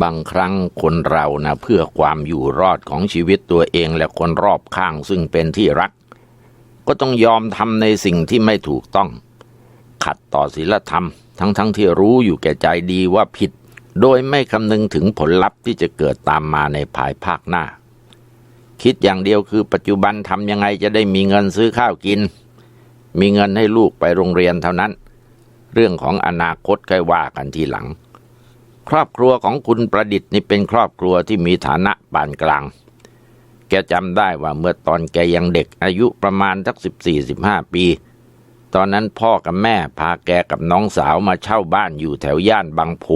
บางครั้งคนเรานะเพื่อความอยู่รอดของชีวิตตัวเองและคนรอบข้างซึ่งเป็นที่รัก ก็ต้องยอมทำในสิ่งที่ไม่ถูกต้อง ขัดต่อศีลธรรม ทั้งๆทที่รู้อยู่แก่ใจดีว่าผิด โดยไม่คำนึงถึงผลลัพธ์ที่จะเกิดตามมาในภายภาคหน้า คิดอย่างเดียวคือปัจจุบันทำยังไงจะได้มีเงินซื้อข้าวกิน มีเงินให้ลูกไปโรงเรียนเท่านั้น เรื่องของอนาคตค่อยว่ากันทีหลัง ครอบครัวของคุณประดิษฐ์นี่เป็นครอบครัวที่มีฐานะปานกลาง แกจำได้ว่าเมื่อตอนแกยังเด็กอายุประมาณสักสิบสี่สิบห้าปี ตอนนั้นพ่อกับแม่พาแกกับน้องสาวมาเช่าบ้านอยู่แถวย่านบางโพ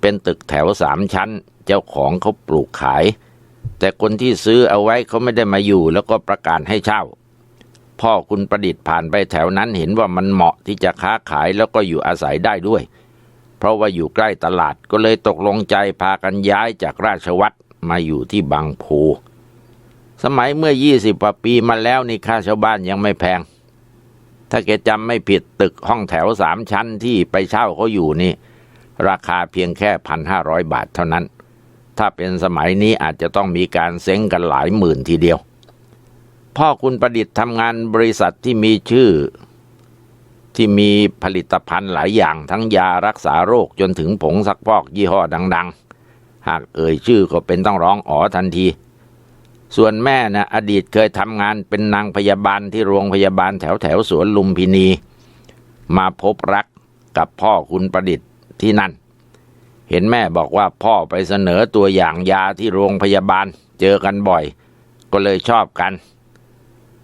เป็นตึกแถวสามชั้น เจ้าของเขาปลูกขาย แต่คนที่ซื้อเอาไว้เขาไม่ได้มาอยู่แล้วก็ประกาศให้เช่า พ่อคุณประดิษฐ์ผ่านไปแถวนั้นเห็นว่ามันเหมาะที่จะค้าขายแล้วก็อยู่อาศัยได้ด้วยเพราะว่าอยู่ใกล้ตลาดก็เลยตกลงใจพากันย้ายจากราชวัตรมาอยู่ที่บางโพสมัยเมื่อยี่สิบกว่าปีมาแล้วนี่ค่าชาวบ้านยังไม่แพง ถ้าแกจำไม่ผิดตึกห้องแถวสามชั้นที่ไปเช่าเขาอยู่นี่ ราคาเพียงแค่พันห้าร้อยบาทเท่านั้น ถ้าเป็นสมัยนี้อาจจะต้องมีการเซ้งกันหลายหมื่นทีเดียว พ่อคุณประดิษฐ์ทำงานบริษัทที่มีชื่อ ที่มีผลิตภัณฑ์หลายอย่างทั้งยารักษาโรคจนถึงผงซักฟอกยี่ห้อดัง ๆ หากเอ่ยชื่อก็เป็นต้องร้องอ๋อทันที ส่วนแม่นะอดีตเคยทำงานเป็นนางพยาบาลที่โรงพยาบาลแถวแถวสวนลุมพินี มาพบรักกับพ่อคุณประดิษฐ์ที่นั่น เห็นแม่บอกว่าพ่อไปเสนอตัวอย่างยาที่โรงพยาบาลเจอกันบ่อย ก็เลยชอบกัน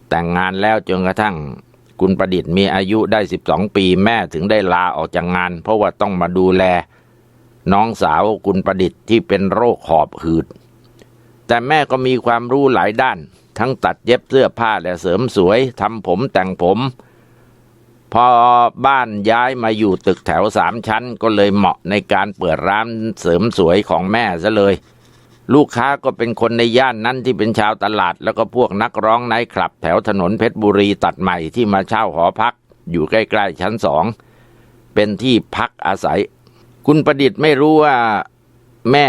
แต่งงานแล้วจนกระทั่ง คุณประดิษฐ์มีอายุได้ 12 ปีแม่ถึงได้ลาออกจากงาน เพราะว่าต้องมาดูแล น้องสาวคุณประดิษฐ์ที่เป็นโรคหอบหืด แต่แม่ก็มีความรู้หลายด้าน ทั้งตัดเย็บเสื้อผ้าและเสริมสวยทำผมแต่งผม พอบ้านย้ายมาอยู่ตึกแถวสามชั้น ก็เลยเหมาะในการเปิดร้านเสริมสวยของแม่ซะเลย ลูกค้าก็เป็นคนในย่านนั้นที่เป็นชาวตลาด แล้วก็พวกนักร้องไนท์คลับ แถวถนนเพชรบุรีตัดใหม่ที่มาเช่าหอพัก อยู่ใกล้ๆชั้นสอง เป็นที่พักอาศัย คุณประดิษฐ์ไม่รู้ว่าแม่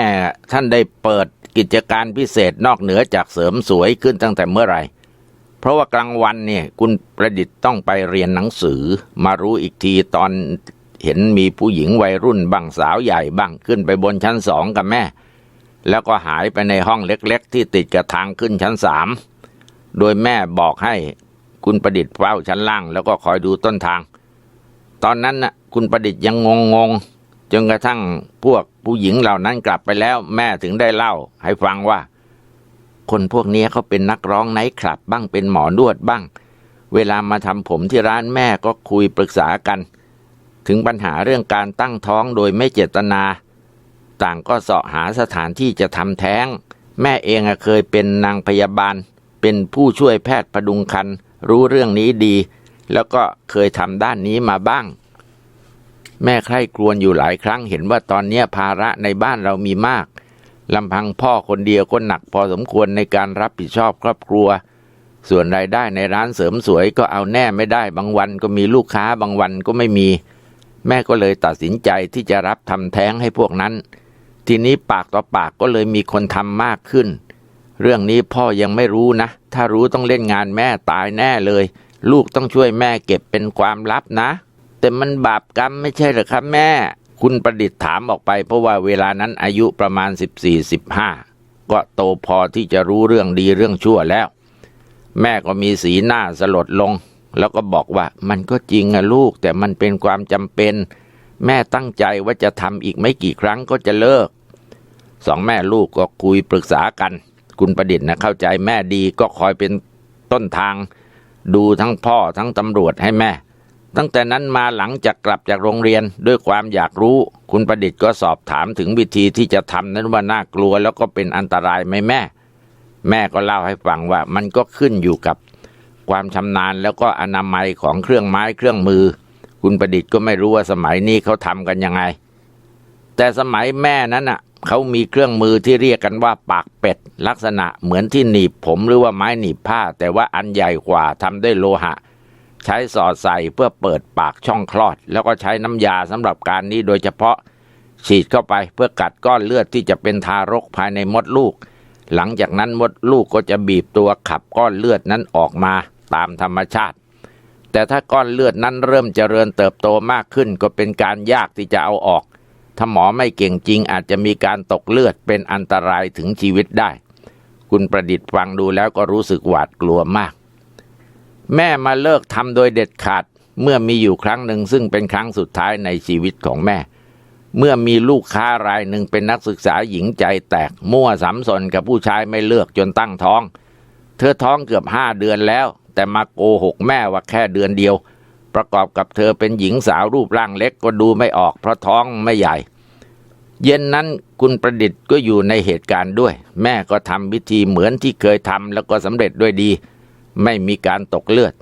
ท่านได้เปิดกิจการพิเศษนอกเหนือจากเสริมสวยขึ้นตั้งแต่เมื่อไหร่ เพราะว่ากลางวันเนี่ยคุณประดิษฐ์ต้องไปเรียนหนังสือ มารู้อีกทีตอนเห็นมีผู้หญิงวัยรุ่นบ้างสาวใหญ่บ้างขึ้นไปบนชั้นสองกับแม่ แล้วก็หายไปในห้องเล็กๆ ที่ติดกับทางขึ้นชั้นสามโดยแม่บอกให้คุณประดิษฐ์เฝ้าชั้นล่าง แล้วก็คอยดูต้นทาง ตอนนั้นน่ะ คุณประดิษฐ์ยังงงๆจนกระทั่งพวกผู้หญิงเหล่านั้นกลับไปแล้ว แม่ถึงได้เล่า ให้ฟังว่า คนพวกนี้เขาเป็นนักร้องไนท์คลับบ้างเป็นหมอนวดบ้าง เวลามาทำผมที่ร้านแม่ก็คุยปรึกษากัน ถึงปัญหาเรื่องการตั้งท้องโดยไม่เจตนา ต่างก็เสาะหาสถานที่จะทำแท้ง แม่เองเคยเป็นนางพยาบาล เป็นผู้ช่วยแพทย์พดุงคัน รู้เรื่องนี้ดี แล้วก็เคยทำด้านนี้มาบ้าง แม่ใคร่ครวญอยู่หลายครั้งเห็นว่าตอนนี้ภาระในบ้านเรามีมากลำพังพ่อคนเดียวก็หนักพอสมควรในการรับผิดชอบครอบครัว ส่วนรายได้ในร้านเสริมสวยก็เอาแน่ไม่ได้บางวันก็มีลูกค้าบางวันก็ไม่มี แม่ก็เลยตัดสินใจที่จะรับทำแท้งให้พวกนั้น ทีนี้ปากต่อปากก็เลยมีคนทำมากขึ้น เรื่องนี้พ่อยังไม่รู้นะ ถ้ารู้ต้องเล่นงานแม่ตายแน่เลย ลูกต้องช่วยแม่เก็บเป็นความลับนะ แต่มันบาปกรรมไม่ใช่เหรอครับแม่ คุณประดิษฐ์ถามออกไปเพราะว่าเวลานั้นอายุประมาณ 14-15 ก็โตพอที่จะรู้เรื่องดีเรื่องชั่วแล้ว แม่ก็มีสีหน้าสลดลง แล้วก็บอกว่ามันก็จริงอะลูกแต่มันเป็นความจำเป็น แม่ตั้งใจว่าจะทำอีกไม่กี่ครั้งก็จะเลิก สองแม่ลูกก็คุยปรึกษากัน คุณประดิษฐ์นะเข้าใจแม่ดีก็คอยเป็นต้นทาง ดูทั้งพ่อทั้งตำรวจให้แม่ ตั้งแต่นั้นมาหลังจากกลับจากโรงเรียนด้วยความอยากรู้ คุณประดิษฐ์ก็สอบถามถึงวิธีที่จะทำนั้นว่าน่ากลัวแล้วก็เป็นอันตรายไหมแม่ แม่ก็เล่าให้ฟังว่ามันก็ขึ้นอยู่กับความชำนาญแล้วก็อนามัยของเครื่องไม้เครื่องมือ คุณประดิษฐ์ก็ไม่รู้ว่าสมัยนี้เขาทำกันยังไง แต่สมัยแม่นั้นน่ะ เขามีเครื่องมือที่เรียกกันว่าปากเป็ด ลักษณะเหมือนที่หนีบผมหรือว่าไม้หนีบผ้า แต่ว่าอันใหญ่กว่าทำด้วยโลหะ ใช้สอดใส่เพื่อเปิดปากช่องคลอด แล้วก็ใช้น้ำยาสำหรับการนี้โดยเฉพาะ ฉีดเข้าไปเพื่อกัดก้อนเลือดที่จะเป็นทารกภายในมดลูก หลังจากนั้นมดลูกก็จะบีบตัวขับก้อนเลือดนั้นออกมาตามธรรมชาติ แต่ถ้าก้อนเลือดนั้นเริ่มเจริญเติบโตมากขึ้นก็เป็นการยากที่จะเอาออก ถ้าหมอไม่เก่งจริงอาจจะมีการตกเลือดเป็นอันตรายถึงชีวิตได้ คุณประดิษฐ์ฟังดูแล้วก็รู้สึกหวาดกลัวมาก แม่มาเลิกทำโดยเด็ดขาดเมื่อมีอยู่ครั้งหนึ่งซึ่งเป็นครั้งสุดท้ายในชีวิตของแม่ เมื่อมีลูกค้ารายหนึ่งเป็นนักศึกษาหญิงใจแตก มั่วสัมสนกับผู้ชายไม่เลือกจนตั้งท้อง เธอท้องเกือบห้าเดือนแล้ว แต่มาโกหกแม่ว่าแค่เดือนเดียว ประกอบกับเธอเป็นหญิงสาวรูปร่างเล็กก็ดูไม่ออกเพราะท้องไม่ใหญ่ เย็นนั้นคุณประดิษฐ์ก็อยู่ในเหตุการณ์ด้วย แม่ก็ทำพิธีเหมือนที่เคยทำแล้วก็สำเร็จด้วยดี ไม่มีการตกเลือด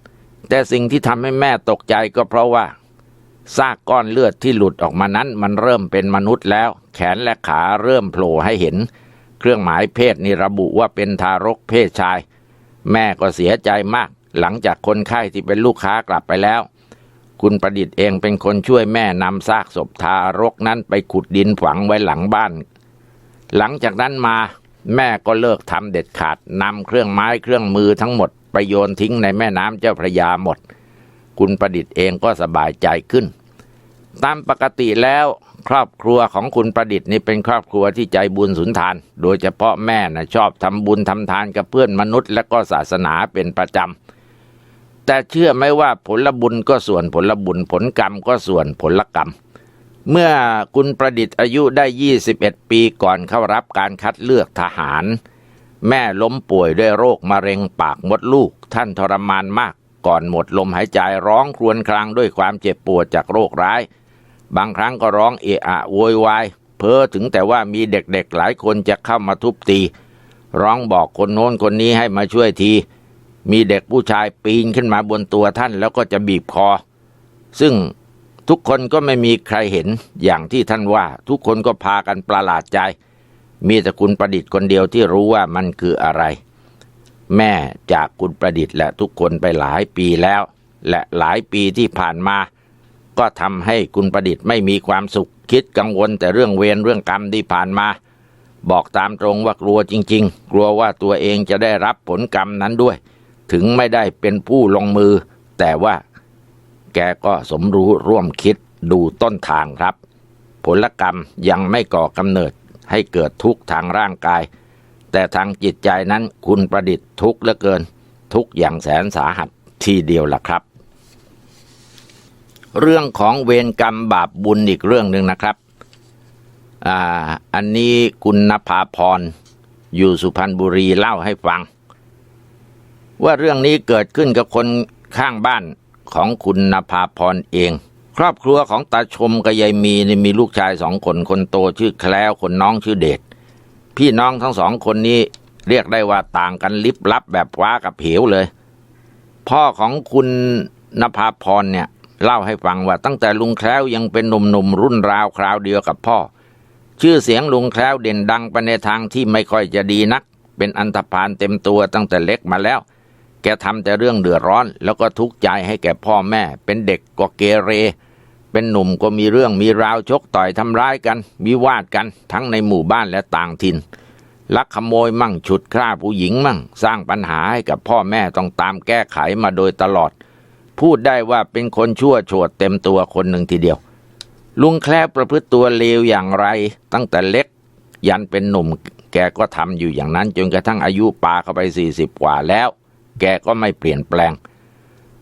แต่สิ่งที่ทำให้แม่ตกใจก็เพราะว่าซากก้อนเลือดที่หลุดออกมานั้นมันเริ่มเป็นมนุษย์แล้ว แขนและขาเริ่มโผล่ให้เห็น เครื่องหมายเพศนี่ระบุว่าเป็นทารกเพศชาย แม่ก็เสียใจมาก หลังจากคนไข้ที่เป็นลูกค้ากลับไปแล้ว คุณประดิษฐ์เองเป็นคนช่วยแม่นำซากศพทารกนั้นไปขุดดินฝังไว้หลังบ้าน หลังจากนั้นมาแม่ก็เลิกทำเด็ดขาดนำเครื่องไม้เครื่องมือทั้งหมดไปโยนทิ้งในแม่น้ำเจ้าพระยาหมด คุณประดิษฐ์เองก็สบายใจขึ้น ตามปกติแล้วครอบครัวของคุณประดิษฐ์นี่เป็นครอบครัวที่ใจบุญสุนทาน โดยเฉพาะแม่นะชอบทำบุญทำทานกับเพื่อนมนุษย์ และก็ศาสนาเป็นประจำ แต่เชื่อไหมว่าผลบุญก็ส่วนผลบุญผลกรรมก็ส่วนผลกรรม เมื่อคุณประดิษฐ์อายุได้ 21 ปีก่อนเข้ารับการคัดเลือกทหาร แม่ล้มป่วยด้วยโรคมะเร็งปากมดลูก ท่านทรมานมาก ก่อนหมดลมหายใจร้องครวญครางด้วยความเจ็บปวดจากโรคร้าย บางครั้งก็ร้องเอะอะโวยวายเพ้อถึงแต่ว่ามีเด็กๆหลายคนจะเข้ามาทุบตี ร้องบอกคนโน้นคนนี้ให้มาช่วยที มีเด็กผู้ชายปีนขึ้นมาบนตัวท่านแล้วก็จะบีบคอ ซึ่งทุกคนก็ไม่มีใครเห็นอย่างที่ท่านว่า ทุกคนก็พากันประหลาดใจ มีแต่คุณประดิษฐ์คนเดียวที่รู้ว่ามันคืออะไร แม่จากคุณประดิษฐ์และทุกคนไปหลายปีแล้ว และหลายปีที่ผ่านมา ก็ทำให้คุณประดิษฐ์ไม่มีความสุขคิดกังวลแต่เรื่องเวรเรื่องกรรมที่ผ่านมา บอกตามตรงว่ากลัวจริง ๆ กลัวว่าตัวเองจะได้รับผลกรรมนั้นด้วย ถึงไม่ได้เป็นผู้ลงมือ แต่ว่าแกก็สมรู้ร่วมคิดดูต้นทางครับ ผลกรรมยังไม่ก่อกำเนิดให้เกิดทุกข์ทางร่างกาย แต่ทางจิตใจนั้นคุณประดิษฐ์ทุกข์เหลือเกิน ทุกข์อย่างแสนสาหัสทีเดียวล่ะครับ เรื่องของเวรกรรมบาปบุญอีกเรื่องหนึ่งนะครับอ่าอันนี้คุณนภาพรอยู่สุพรรณบุรีเล่าให้ฟัง ว่าเรื่องนี้เกิดขึ้นกับคนข้างบ้านของคุณนภาพรเอง ครอบครัวของตาชมกับยายมีนี่มีลูกชายสองคนคนโตชื่อแคล้วคนน้องชื่อเดชพี่น้องทั้งสองคนนี้เรียกได้ว่าต่างกันลิบลับแบบว้ากับเหวเลย พ่อของคุณนภาพรเนี่ยเล่าให้ฟังว่าตั้งแต่ลุงแคล้วยังเป็นหนุ่มๆรุ่นราวคราวเดียวกับพ่อ ชื่อเสียงลุงแคล้วเด่นดังไปในทางที่ไม่ค่อยจะดีนัก เป็นอันธพาลเต็มตัวตั้งแต่เล็กมาแล้ว แกทำแต่เรื่องเดือดร้อน แล้วก็ทุกข์ใจให้แก่พ่อแม่ เป็นเด็กก็เกเร เป็นหนุ่มก็มีเรื่องมีราวชกต่อยทำร้ายกันวิวาทกันทั้งในหมู่บ้านและต่างถิ่นลักขโมยมั่งฉุดฆ่าผู้หญิงมั่ง สร้างปัญหาให้กับพ่อแม่ต้องตามแก้ไขมาโดยตลอด พูดได้ว่าเป็นคนชั่วโฉดเต็มตัวคนหนึ่งทีเดียว ลุงแคลบประพฤติตัวเลวอย่างไร ตั้งแต่เล็ก ยันเป็นหนุ่ม แกก็ทำอยู่อย่างนั้นจนกระทั่งอายุปาเข้าไปสี่สิบกว่าแล้ว แกก็ไม่เปลี่ยนแปลง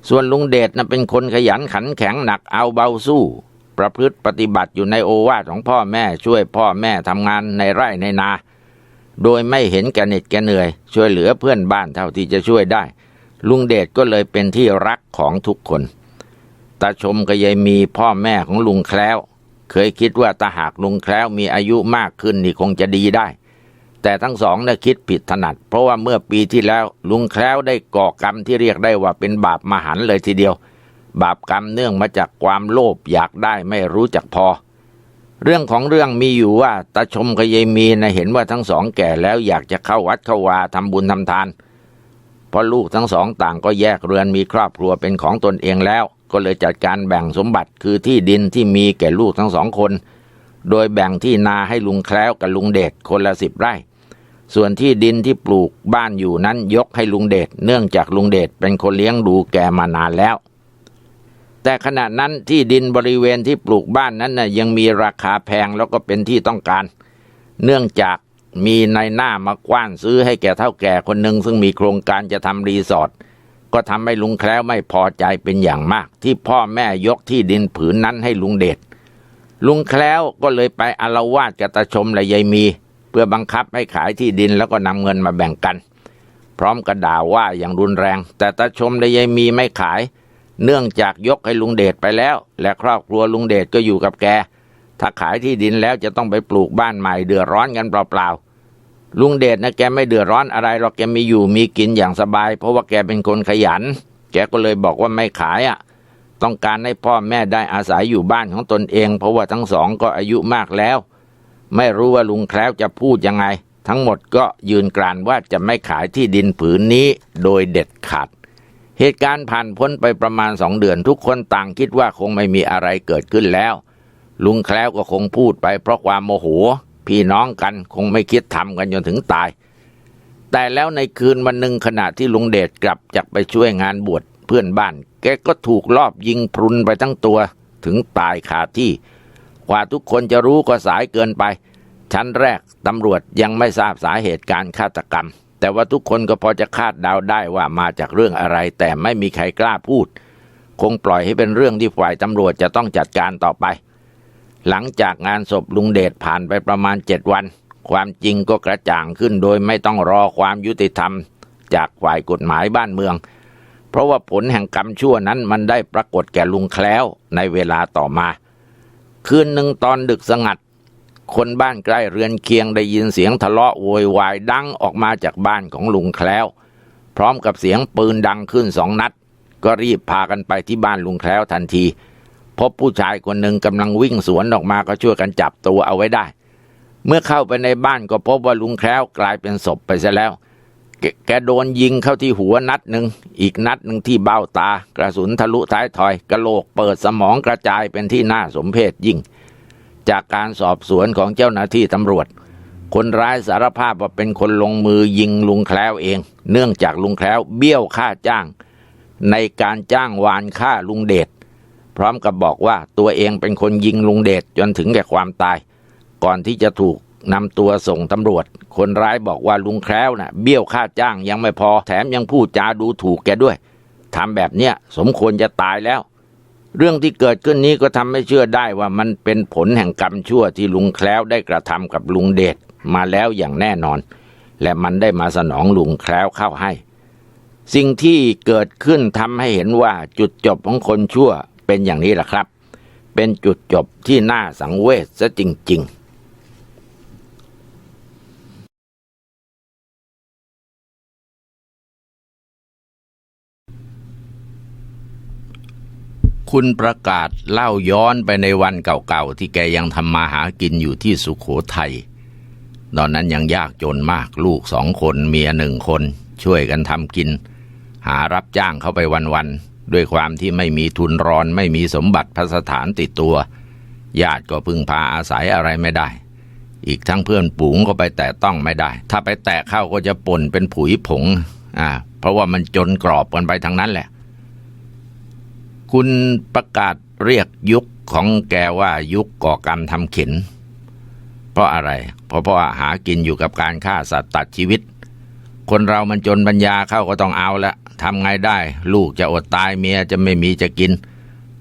ส่วนลุงเดชนะเป็นคนขยันขันแข็งหนักเอาเบาสู้ ประพฤติปฏิบัติอยู่ในโอวาทของพ่อแม่ช่วยพ่อแม่ทำงานในไร่ในนา โดยไม่เห็นแกเหน็ดแกเหนื่อย ช่วยเหลือเพื่อนบ้านเท่าที่จะช่วยได้ ลุงเดชก็เลยเป็นที่รักของทุกคนตาชมก็ยายมีพ่อแม่ของลุงแคล้ว เคยคิดว่าถ้าหากลุงแคล้วมีอายุมากขึ้นนี่คงจะดีได้ แต่ทั้งสองน่ะคิดผิดถนัด เพราะว่าเมื่อปีที่แล้วลุงแคล้วได้ก่อกรรมที่เรียกได้ว่าเป็นบาปมหันต์เลยทีเดียว บาปกรรมเนื่องมาจากความโลภอยากได้ไม่รู้จักพอ เรื่องของเรื่องมีอยู่ว่าตาชมกับยายมีนะเห็นว่าทั้งสองแก่แล้วอยากจะเข้าวัดเข้าวาทำบุญทำทานเพราะลูกทั้งสองต่างก็แยกเรือนมีครอบครัวเป็นของตนเองแล้ว ก็เลยจัดการแบ่งสมบัติคือที่ดินที่มีแก่ลูกทั้งสองคน โดยแบ่งที่นาให้ลุงแคล้วกับลุงเดชคนละสิบไร่ ส่วนที่ดินที่ปลูกบ้านอยู่นั้นยกให้ลุงเดชเนื่องจากลุงเดชเป็นคนเลี้ยงดูแกมานานแล้ว แต่ขณะนั้นที่ดินบริเวณที่ปลูกบ้านนั้นน่ะยังมีราคาแพงแล้วก็เป็นที่ต้องการ เนื่องจากมีนายหน้ามากว้านซื้อให้แก่เท่าแก่คนหนึ่งซึ่งมีโครงการจะทำรีสอร์ทก็ทำให้ลุงแคล้วไม่พอใจเป็นอย่างมาก ที่พ่อแม่ยกที่ดินผืนนั้นให้ลุงเดชลุงแคล้วก็เลยไปอารวาสกับตาชมและยายมี พื่อบังคับให้ขายที่ดินแล้วก็นำเงินมาแบ่งกัน พร้อมกระด่าว่าอย่างรุนแรง แต่ตาชมและยายมีไม่ขาย เนื่องจากยกให้ลุงเดชไปแล้ว และครอบครัวลุงเดชก็อยู่กับแก ถ้าขายที่ดินแล้วจะต้องไปปลูกบ้านใหม่เดือดร้อนกันเปล่าๆลุงเดชนะแกไม่เดือดร้อนอะไรหรอกแกมีอยู่มีกินอย่างสบาย เพราะว่าแกเป็นคนขยัน แกก็เลยบอกว่าไม่ขายอะต้องการให้พ่อแม่ได้อาศัยอยู่บ้านของตนเอง เพราะว่าทั้งสองก็อายุมากแล้ว ไม่รู้ว่าลุงแคล้วจะพูดยังไง ทั้งหมดก็ยืนกรานว่าจะไม่ขายที่ดินผืนนี้โดยเด็ดขาด เหตุการณ์ผ่านพ้นไปประมาณสองเดือนทุกคนต่างคิดว่าคงไม่มีอะไรเกิดขึ้นแล้ว ลุงแคล้วก็คงพูดไปเพราะความโมโห พี่น้องกันคงไม่คิดทำกันจนถึงตาย แต่แล้วในคืนวันหนึ่งขณะที่ลุงเดชกลับจากไปช่วยงานบวชเพื่อนบ้าน แกก็ถูกลอบยิงพรุนไปทั้งตัวถึงตายคาที่ กว่าทุกคนจะรู้ก็สายเกินไป ชั้นแรกตำรวจยังไม่ทราบสาเหตุการฆาตกรรม แต่ว่าทุกคนก็พอจะคาดเดาได้ว่ามาจากเรื่องอะไร แต่ไม่มีใครกล้าพูด คงปล่อยให้เป็นเรื่องที่ฝ่ายตำรวจจะต้องจัดการต่อไป หลังจากงานศพลุงเดชผ่านไปประมาณเจ็ดวัน ความจริงก็กระจ่างขึ้นโดยไม่ต้องรอความยุติธรรม จากฝ่ายกฎหมายบ้านเมืองเพราะว่าผลแห่งกรรมชั่วนั้นมันได้ปรากฏแก่ลุงแคล้วในเวลาต่อมา คืนหนึ่งตอนดึกสงัด คนบ้านใกล้เรือนเคียงได้ยินเสียงทะเลาะโวยวายดังออกมาจากบ้านของลุงแคล้ว พร้อมกับเสียงปืนดังขึ้นสองนัด ก็รีบพากันไปที่บ้านลุงแคล้วทันที พบผู้ชายคนหนึ่งกำลังวิ่งสวนออกมาก็ช่วยกันจับตัวเอาไว้ได้ เมื่อเข้าไปในบ้านก็พบว่าลุงแคล้วกลายเป็นศพไปซะแล้ว แกแกโดนยิงเข้าที่หัวนัดหนึ่ง อีกนัดหนึ่งที่เบ้าตา กระสุนทะลุท้ายทอย กระโหลกเปิดสมองกระจายเป็นที่น่าสมเพชยิ่ง จากการสอบสวนของเจ้าหน้าที่ตำรวจ คนร้ายสารภาพว่าเป็นคนลงมือยิงลุงแคล้วเอง เนื่องจากลุงแคล้วเบี้ยวค่าจ้าง ในการจ้างวานฆ่าลุงเดชพร้อมกับบอกว่าตัวเองเป็นคนยิงลุงเดชจนถึงแก่ความตาย ก่อนที่จะถูก นำตัวส่งตำรวจ คนร้ายบอกว่าลุงแคล้วน่ะ เบี้ยวค่าจ้างยังไม่พอแถมยังพูดจาดูถูกแกด้วยทำแบบเนี้ยสมควรจะตายแล้ว เรื่องที่เกิดขึ้นนี้ก็ทำให้เชื่อได้ว่ามันเป็นผลแห่งกรรมชั่วที่ลุงแคล้วได้กระทำกับลุงเดชมาแล้วอย่างแน่นอน และมันได้มาสนองลุงแคล้วเข้าให้ สิ่งที่เกิดขึ้นทำให้เห็นว่าจุดจบของคนชั่วเป็นอย่างนี้แหละครับ เป็นจุดจบที่น่าสังเวชซะจริง ๆ คุณประกาศเล่าย้อนไปในวันเก่าๆ ที่แกยังทำมาหากินอยู่ที่สุขโขทัยตอนนั้นยังยากจนมากลูกสองคนเมียหนึ่งคน ช่วยกันทำกิน หารับจ้างเข้าไปวันๆ ด้วยความที่ไม่มีทุนรอนไม่มีสมบัติพัสถานติดตัว ญาติก็พึ่งพาอาศัยอะไรไม่ได้ อีกทั้งเพื่อนฝูงก็ไปแตะต้องไม่ได้ ถ้าไปแตะเข้าก็จะป่นเป็นผุยผงอ่าเพราะว่ามันจนกรอบกันไปทั้งนั้นแหละ คุณประกาศเรียกยุคของแกว่ายุคก่อกรรมทำเข็นเพราะอะไร เพราะเพราะว่าหากินอยู่กับการฆ่าสัตว์ตัดชีวิต คนเรามันจนปัญญาเข้าก็ต้องเอาละทำไงได้ ลูกจะอดตายเมียจะไม่มีจะกิน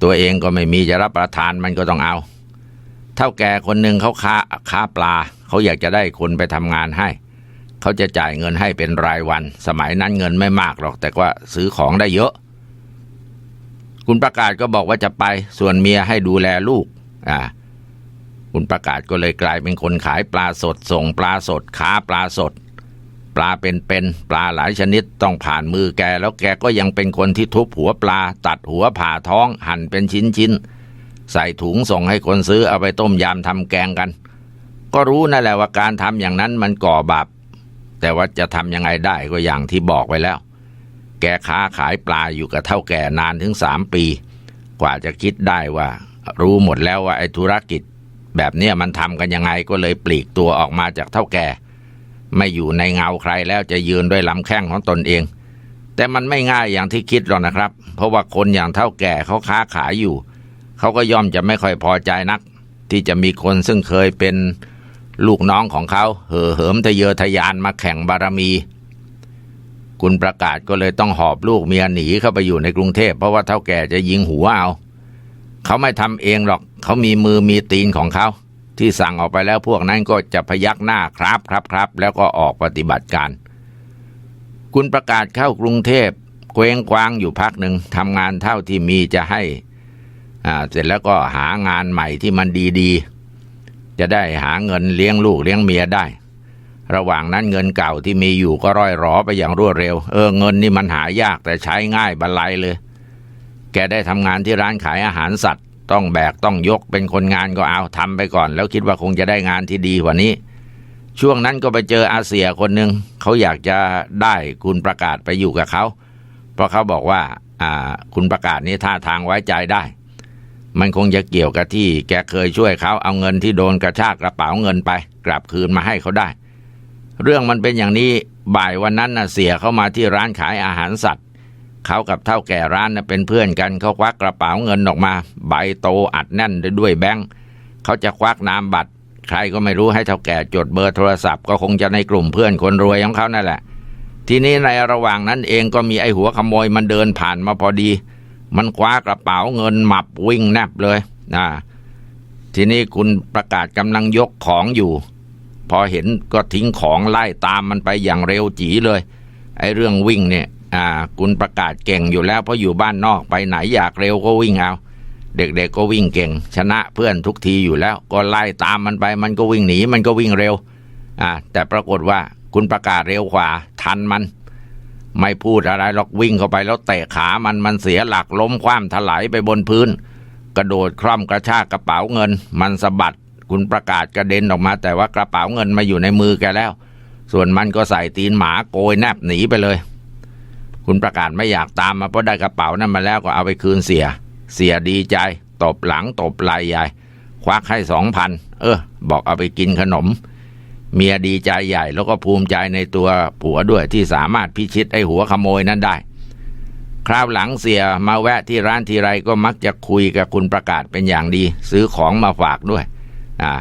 ตัวเองก็ไม่มีจะรับประทานมันก็ต้องเอา เท่าแก่คนหนึ่งเขาค้าค้าปลา เขาอยากจะได้คนไปทำงานให้ เขาจะจ่ายเงินให้เป็นรายวัน สมัยนั้นเงินไม่มากหรอก แต่ว่าซื้อของได้เยอะ คุณประกาศก็บอกว่าจะไปส่วนเมียให้ดูแลลูก อ่า คุณประกาศก็เลยกลายเป็นคนขายปลาสด ส่งปลาสดค้าปลาสด ปลาเป็นๆปลาหลายชนิดต้องผ่านมือแก แล้วแกก็ยังเป็นคนที่ทุบหัวปลา ตัดหัวผ่าท้องหั่นเป็นชิ้นๆใส่ถุงส่งให้คนซื้อเอาไปต้มยำทำแกงกัน ก็รู้นั่นแหละว่าการทำอย่างนั้นมันก่อบาปแต่ว่าจะทำยังไงได้ก็อย่างที่บอกไว้แล้ว แกค้าขายปลาอยู่กับเท่าแก่นานถึงสามปี กว่าจะคิดได้ว่า รู้หมดแล้วว่าไอ้ธุรกิจ แบบเนี้ยมันทำกันยังไงก็เลยปลีกตัวออกมาจากเท่าแก่ ไม่อยู่ในเงาใครแล้วจะยืนด้วยลำแข้งของตนเอง แต่มันไม่ง่ายอย่างที่คิดหรอกนะครับ เพราะว่าคนอย่างเท่าแก่เขาค้าขายอยู่ เขาก็ย่อมจะไม่ค่อยพอใจนัก ที่จะมีคนซึ่งเคยเป็นลูกน้องของเขา เห่อเหิมทะเยอทะยานมาแข่งบารมี คุณประกาศก็เลยต้องหอบลูกเมียหนีเข้าไปอยู่ในกรุงเทพเพราะว่าเท่าแก่จะยิงหัวเอาเขาไม่ทำเองหรอก เขามีมือมีตีนของเขาที่สั่งออกไปแล้วพวกนั้นก็จะพยักหน้าครับครับครับ แล้วก็ออกปฏิบัติการ คุณประกาศเข้ากรุงเทพเคว้งคว้างอยู่พักหนึ่งทำงานเท่าที่มีจะให้อ่าเสร็จแล้วก็หางานใหม่ที่มันดีๆ จะได้หาเงินเลี้ยงลูกเลี้ยงเมียได้ ระหว่างนั้นเงินเก่าที่มีอยู่ก็ร่อยรอไปอย่างรวดเร็ว เออเงินนี่มันหายากแต่ใช้ง่ายบรรลัยเลย แกได้ทำงานที่ร้านขายอาหารสัตว์ ต้องแบกต้องยกเป็นคนงานก็เอาทำไปก่อน แล้วคิดว่าคงจะได้งานที่ดีกว่านี้ ช่วงนั้นก็ไปเจออาเซียคนหนึ่งเขาอยากจะได้คุณประกาศไปอยู่กับเขาเพราะเขาบอกว่าอ่าคุณประกาศนี้ท่าทางไว้ใจได้ มันคงจะเกี่ยวกับที่ แกเคยช่วยเขาเอาเงินที่โดนกระชากกระเป๋าเงินไป กลับคืนมาให้เขาได้ เรื่องมันเป็นอย่างนี้บ่ายวันนั้นน่ะเสียเข้ามาที่ร้านขายอาหารสัตว์ เขากับเท่าแก่ร้านน่ะเป็นเพื่อนกันเขาควักกระเป๋าเงินออกมา ใบโตอัดแน่นด้วยแบงค์เขาจะควักนามบัตร ใครก็ไม่รู้ให้เท่าแก่จดเบอร์โทรศัพท์ก็คงจะในกลุ่มเพื่อนคนรวยของเขานั่นแหละ ทีนี้ในระหว่างนั้นเองก็มีไอ้หัวขโมยมันเดินผ่านมาพอดี มันคว้ากระเป๋าเงินหมับวิ่งแนบเลยนะทีนี้คุณประกาศกำลังยกของอยู่ พอเห็นก็ทิ้งของไล่ตามมันไปอย่างเร็วจีเลย ไอ้เรื่องวิ่งเนี่ยอ่าคุณประกาศเก่งอยู่แล้วเพราะอยู่บ้านนอกไปไหนอยากเร็วก็วิ่งเอา เด็กๆก็วิ่งเก่ง ชนะเพื่อนทุกทีอยู่แล้ว ก็ไล่ตามมันไป มันก็วิ่งหนีมันก็วิ่งเร็วอ่าแต่ปรากฏว่าคุณประกาศเร็วกว่าทันมัน ไม่พูดอะไรหรอกวิ่งเข้าไปแล้วเตะขามันมันเสียหลักล้มคว่ำถลายไปบนพื้น กระโดดคร่อมกระชากกระเป๋าเงิน มันสะบัด คุณประกาศกระเด็นออกมา แต่ว่ากระเป๋าเงินมาอยู่ในมือแกแล้ว ส่วนมันก็ใส่ตีนหมาโกยแนบหนีไปเลย คุณประกาศไม่อยากตามมาเพราะได้กระเป๋านั้นมาแล้วก็เอาไปคืนเสีย เสียดีใจ ตบหลังตบไหลใหญ่ ควักให้สองพันเออ บอกเอาไปกินขนม เมียดีใจใหญ่แล้วก็ภูมิใจในตัวผัวด้วยที่สามารถพิชิตไอ้หัวขโมยนั้นได้คราวหลังเสียมาแวะที่ร้านทีไรก็มักจะคุยกับคุณประกาศเป็นอย่างดี ซื้อของมาฝากด้วยา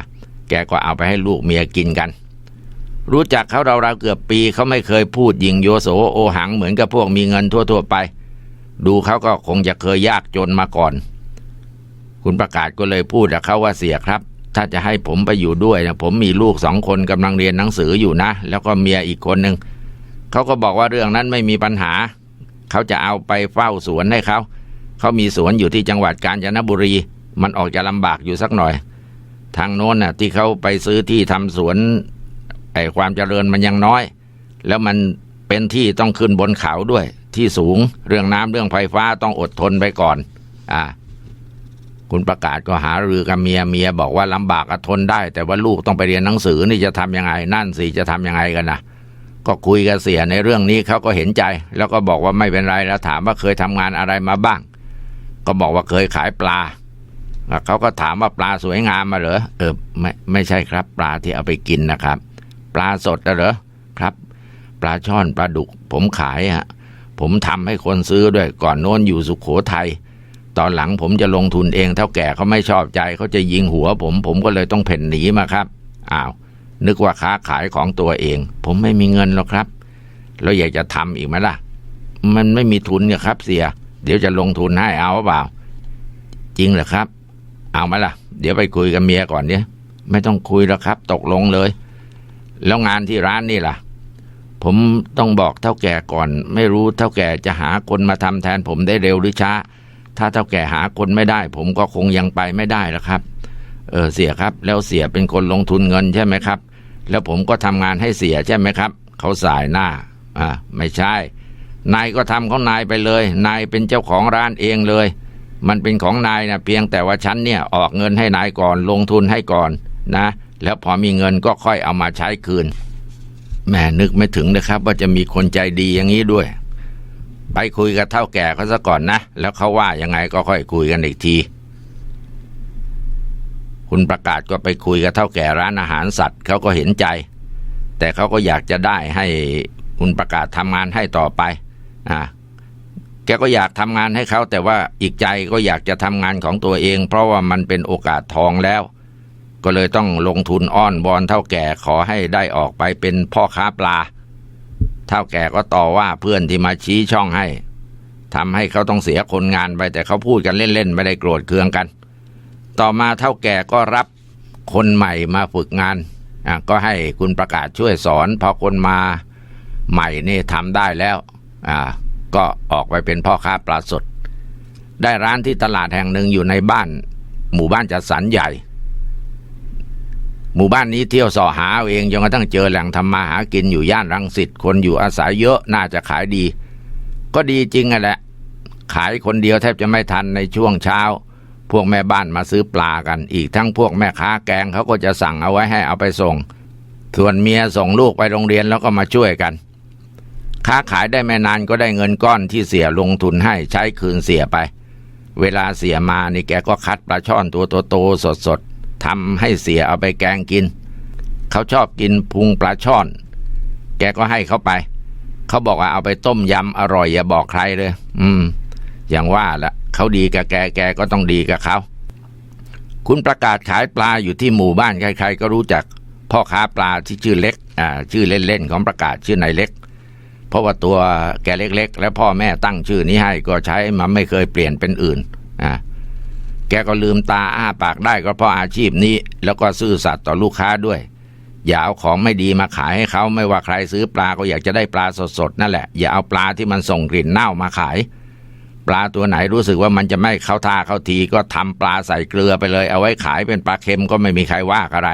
แกก็เอาไปให้ลูกเมียกินกัน รู้จักเขาเราๆเกือบปีเขาไม่เคยพูดยิงโยโสโอหังเหมือนกับพวกมีเงินทั่วๆไป ดูเขาก็คงจะเคยยากจนมาก่อน คุณประกาศก็เลยพูดกับเขาว่าเสียครับ ถ้าจะให้ผมไปอยู่ด้วยนะผมมีลูกสองคนกำลังเรียนหนังสืออยู่นะ แล้วก็เมียอีกคนหนึ่งเขาก็บอกว่าเรื่องนั้นไม่มีปัญหา เขาจะเอาไปเฝ้าสวนให้เขาเขามีสวนอยู่ที่จังหวัดกาญจนบุรี มันออกจะลำบากอยู่สักหน่อย ทางโน้นน่ะที่เขาไปซื้อที่ทำสวนไอ้ความเจริญมันยังน้อย แล้วมันเป็นที่ต้องขึ้นบนเขาด้วย ที่สูงเรื่องน้ำเรื่องไฟฟ้าต้องอดทนไปก่อน อ่า คุณประกาศก็หารือกับเมียเมียบอกว่าลำบากก็ทนได้ แต่ว่าลูกต้องไปเรียนหนังสือนี่จะทำยังไง นั่นสิจะทำยังไงกันนะก็คุยกับเสียในเรื่องนี้เขาก็เห็นใจ แล้วก็บอกว่าไม่เป็นไรแล้วถามว่าเคยทำงานอะไรมาบ้าง ก็บอกว่าเคยขายปลา เขาก็ถามว่าปลาสวยงามมาเหรอเออไม่ไม่ใช่ครับ ปลาที่เอาไปกินนะครับ ปลาสดนะเหรอครับ ปลาช่อนปลาดุก ผมขายฮะผมทำให้คนซื้อด้วยก่อนโน้นอยู่สุขโขทัยตอนหลังผมจะลงทุนเองเท่าแก่เขาไม่ชอบใจเขาจะยิงหัวผม ผมก็เลยต้องเพ่นหนีมาครับอ้าวนึกว่าค้าขายของตัวเอง ผมไม่มีเงินหรอกครับแล้วอยากจะทำอีกไหมล่ะ มันไม่มีทุนนี่ยครับ เสีย เดี๋ยวจะลงทุนให้เอาเปล่า จริงเหรอครับ เอาไหมล่ะ เดี๋ยวไปคุยกับเมียก่อนเนี่ยไม่ต้องคุยแล้วครับ ตกลงเลย แล้วงานที่ร้านนี่ล่ะ ผมต้องบอกเท่าแก่ก่อน ไม่รู้เท่าแก่จะหาคนมาทำแทนผมได้เร็วหรือช้า ถ้าเท่าแก่หาคนไม่ได้ ผมก็คงยังไปไม่ได้ล้วครับ เออเสียครับ แล้วเสียเป็นคนลงทุนเงินใช่ไหมครับ แล้วผมก็ทำงานให้เสียใช่ไหมครับ เขาสายหน้า อ่า ไม่ใช่ นายก็ทำของนายไปเลย นายเป็นเจ้าของร้านเองเลย มันเป็นของนายนะเพียงแต่ว่าฉันเนี่ยออกเงินให้นายก่อนลงทุนให้ก่อนนะ แล้วพอมีเงินก็ค่อยเอามาใช้คืนแหมนึกไม่ถึงนะครับ ว่าจะมีคนใจดีอย่างนี้ด้วย ไปคุยกับเท่าแก่เขาซะก่อนนะ แล้วเขาว่ายังไงก็ค่อยคุยกันอีกที คุณประกาศก็ไปคุยกับเท่าแก่ร้านอาหารสัตว์เขาก็เห็นใจ แต่เขาก็อยากจะได้ให้คุณประกาศทำงานให้ต่อไปอ่า แกก็อยากทำงานให้เขาแต่ว่าอีกใจก็อยากจะทำงานของตัวเอง เพราะว่ามันเป็นโอกาสทองแล้ว ก็เลยต้องลงทุนอ้อนบอนเท่าแก่ขอให้ได้ออกไปเป็นพ่อค้าปลา เท่าแก่ก็ต่อว่าเพื่อนที่มาชี้ช่องให้ทำให้เขาต้องเสียคนงานไปแต่เขาพูดกันเล่นๆไม่ได้โกรธเคืองกัน ต่อมาเท่าแก่ก็รับคนใหม่มาฝึกงานอะก็ให้คุณประกาศช่วยสอนพอคนมาใหม่นี่ทำได้แล้วอ่า ก็ออกไปเป็นพ่อค้าปลาสด ได้ร้านที่ตลาดแห่งหนึ่งอยู่ในบ้าน หมู่บ้านจัดสรรใหญ่ หมู่บ้านนี้เที่ยวสอหาเอาเองจนกระทั่งเจอแหล่งทำมาหากินอยู่ย่านรังสิตคนอยู่อาศัยเยอะน่าจะขายดี ก็ดีจริงอะแหละ ขายคนเดียวแทบจะไม่ทันในช่วงเช้า พวกแม่บ้านมาซื้อปลากัน อีกทั้งพวกแม่ค้าแกงเขาก็จะสั่งเอาไว้ให้เอาไปส่งส่วนเมียส่งลูกไปโรงเรียนแล้วก็มาช่วยกัน ค้าขายได้ไม่นานก็ได้เงินก้อนที่เสียลงทุนให้ใช้คืนเสียไป เวลาเสียมานี่แกก็คัดปลาช่อนตัวโตๆสดๆทำให้เสียเอาไปแกงกิน เขาชอบกินพุงปลาช่อน แกก็ให้เขาไป เขาบอกว่าเอาไปต้มยำอร่อยอย่าบอกใครเลย อืม อย่างว่าละเขาดีกับแกแกก็ต้องดีกับเขาคุณประกาศขายปลาอยู่ที่หมู่บ้านใครๆก็รู้จัก พ่อค้าปลาที่ชื่อเล็ก อ่า ชื่อเล่นๆของประกาศชื่อนายเล็ก เพราะว่าตัวแกเล็ก ๆ และพ่อแม่ตั้งชื่อนี้ให้ก็ใช้มันไม่เคยเปลี่ยนเป็นอื่นอ่าแกก็ลืมตาอ้าปากได้ก็เพราะอาชีพนี้ แล้วก็ซื่อสัตย์ต่อลูกค้าด้วยอย่าเอาของไม่ดีมาขายให้เขาไม่ว่าใครซื้อปลาก็อยากจะได้ปลาสดๆนั่นแหละอย่าเอาปลาที่มันส่งกลิ่นเน่ามาขาย ปลาตัวไหนรู้สึกว่ามันจะไม่เข้าท่าเข้าทีก็ทำปลาใส่เกลือไปเลย เอาไว้ขายเป็นปลาเค็มก็ไม่มีใครว่าอะไร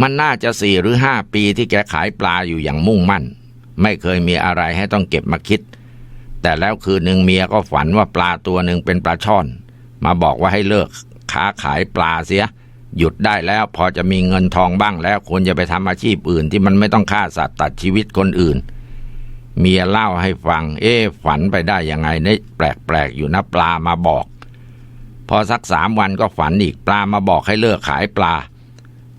มันน่าจะสี่หรือห้าปีที่แกขายปลาอยู่อย่างมุ่งมั่น ไม่เคยมีอะไรให้ต้องเก็บมาคิด แต่แล้วคืนหนึ่งเมียก็ฝันว่าปลาตัวหนึ่งเป็นปลาช่อน มาบอกว่าให้เลิกค้าขายปลาเสีย หยุดได้แล้วพอจะมีเงินทองบ้างแล้วควรจะไปทำอาชีพอื่น ที่มันไม่ต้องฆ่าสัตว์ตัดชีวิตคนอื่น เมียเล่าให้ฟัง เอ๊ฝันไปได้ยังไงเนี่ยแปลกๆอยู่นะปลามาบอก พอสักสามวันก็ฝันอีกปลามาบอกให้เลิกขายปลา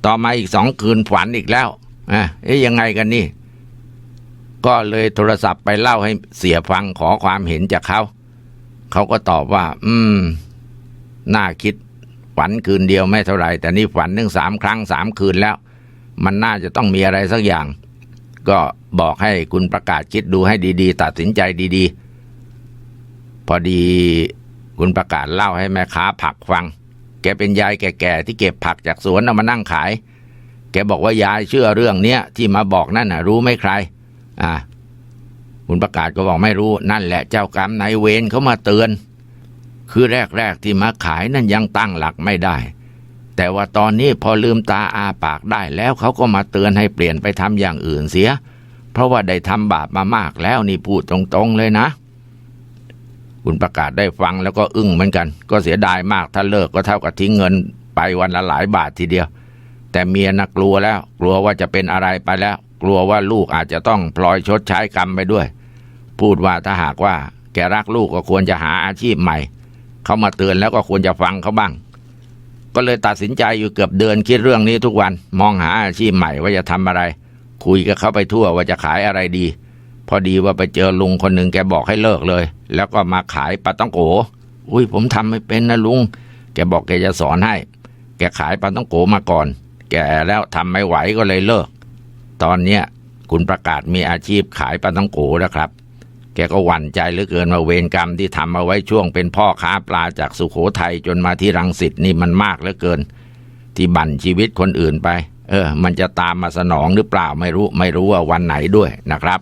ต่อมาอีกสองคืนฝันอีกแล้วอะเอ๊ะยังไงกันนี่ ก็เลยโทรศัพท์ไปเล่าให้เสียฟังขอความเห็นจากเขา เขาก็ตอบว่า อืม น่าคิด ฝันคืนเดียวไม่เท่าไหร่แต่นี่ฝันถึงสามครั้งสามคืนแล้ว มันน่าจะต้องมีอะไรสักอย่าง ก็บอกให้คุณประกาศคิดดูให้ดีๆ ตัดสินใจดี ๆ พอดีคุณประกาศเล่าให้แม่ค้าผักฟัง แกเป็นยายแก่ๆที่เก็บผักจากสวนเอามานั่งขาย แกบอกว่ายายเชื่อเรื่องเนี้ยที่มาบอกนั่นน่ะ รู้ไหมใคร อ่าคุณประกาศก็บอกไม่รู้นั่นแหละเจ้ากรรมนายเวรเขามาเตือน คือแรกๆที่มาขายนั่นยังตั้งหลักไม่ได้ แต่ว่าตอนนี้พอลืมตาอาปากได้แล้วเขาก็มาเตือนให้เปลี่ยนไปทำอย่างอื่นเสีย เพราะว่าได้ทำบาปมามากแล้วนี่พูดตรงๆเลยนะ คุณประกาศได้ฟังแล้วก็อึ้งเหมือนกัน ก็เสียดายมากถ้าเลิกก็เท่ากับทิ้งเงินไปวันละหลายบาททีเดียว แต่เมียนะกลัวแล้ว กลัวว่าจะเป็นอะไรไปแล้ว กลัวว่าลูกอาจจะต้องพลอยชดใช้กรรมไปด้วย พูดว่าถ้าหากว่าแกรักลูกก็ควรจะหาอาชีพใหม่ เขามาเตือนแล้วก็ควรจะฟังเขาบ้าง ก็เลยตัดสินใจอยู่เกือบเดือนคิดเรื่องนี้ทุกวันมองหาอาชีพใหม่ว่าจะทำอะไร คุยกับเขาไปทั่วว่าจะขายอะไรดี พอดีว่าไปเจอลุงคนหนึ่งแกบอกให้เลิกเลย แล้วก็มาขายปลาต้องโกอุ้ยผมทำไม่เป็นนะลุง แกบอกแกจะสอนให้ แกขายปลาต้องโกมาก่อน แกแล้วทำไม่ไหวก็เลยเลิก ตอนเนี้ยคุณประกาศมีอาชีพขายปลาต้องโกแล้วครับ แกก็หวั่นใจเหลือเกินว่าเวรกรรมที่ทำเอาไว้ช่วงเป็นพ่อค้าปลาจากสุโขทัยจนมาที่รังสิตนี่มันมากเหลือเกิน ที่บั่นชีวิตคนอื่นไป เออ มันจะตามมาสนองหรือเปล่าไม่รู้ ไม่รู้ว่าวันไหนด้วยนะครับ